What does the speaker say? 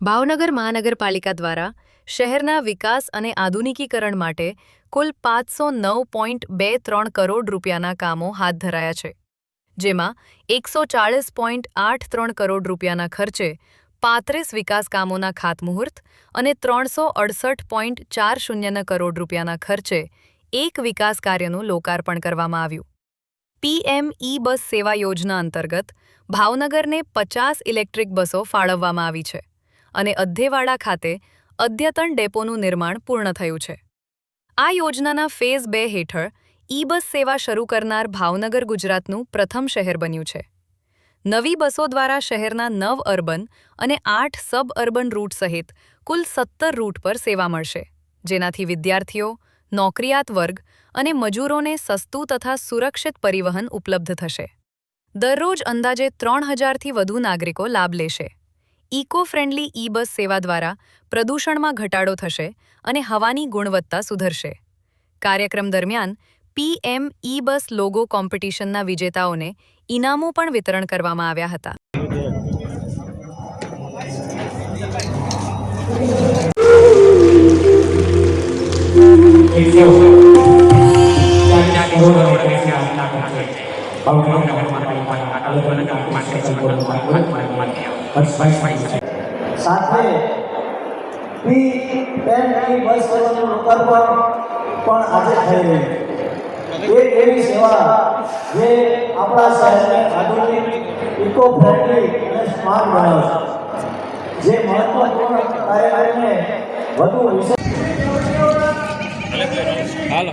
ભાવનગર મહાનગરપાલિકા દ્વારા શહેરના વિકાસ અને આધુનિકીકરણ માટે કુલ પાંચસો નવ પોઈન્ટ બે ત્રણ કરોડ રૂપિયાના કામો હાથ ધરાયા છે, જેમાં એકસો ચાળીસ પોઈન્ટ આઠ ત્રણ કરોડ રૂપિયાના ખર્ચે પાંત્રીસ વિકાસ કામોના ખાતમુહૂર્ત અને ત્રણસો અડસઠ પોઈન્ટ ચાર શૂન્યના કરોડ રૂપિયાના ખર્ચે એક વિકાસ કાર્યનું લોકાર્પણ કરવામાં આવ્યું. પીએમ ઈ બસ સેવા યોજના અંતર્ગત ભાવનગરને પચાસ ઇલેક્ટ્રિક બસો ફાળવવામાં આવી છે. અને અધ્ધેવાડા ખાતે અદ્યતન ડેપોનું નિર્માણ પૂર્ણ થયું છે. આ યોજનાના ફેઝ બે હેઠળ ઈ બસ સેવા શરૂ કરનાર ભાવનગર ગુજરાતનું પ્રથમ શહેર બન્યું છે. નવી બસો દ્વારા શહેરના નવ અર્બન અને આઠ સબ અર્બન રૂટ સહિત કુલ સત્તર રૂટ પર સેવા મળશે, જેનાથી વિદ્યાર્થીઓ, નોકરિયાત વર્ગ અને મજૂરોને સસ્તું તથા સુરક્ષિત પરિવહન ઉપલબ્ધ થશે. દરરોજ અંદાજે ત્રણ હજારથી વધુ નાગરિકો લાભ લેશે. ઇકો ફ્રેન્ડલી ઈ બસ સેવા દ્વારા પ્રદૂષણમાં ઘટાડો થશે અને હવાની ગુણવત્તા સુધરશે. કાર્યક્રમ દરમિયાન પીએમ ઈ બસ લોગો કોમ્પિટિશનના વિજેતાઓને ઇનામો પણ વિતરણ કરવામાં આવ્યા હતા. સાથે પી એન ઈ બસ સેવાનું લોકાર્પણ પણ આજે થઈ રહ્યું છે. એવી સેવા જે આપણા શહેરને આધુનિક ઇકો ફ્રેન્ડલી અને સ્માર્ટ જે મહત્વપૂર્ણ કાર્યક્રમને વધુ હાલો.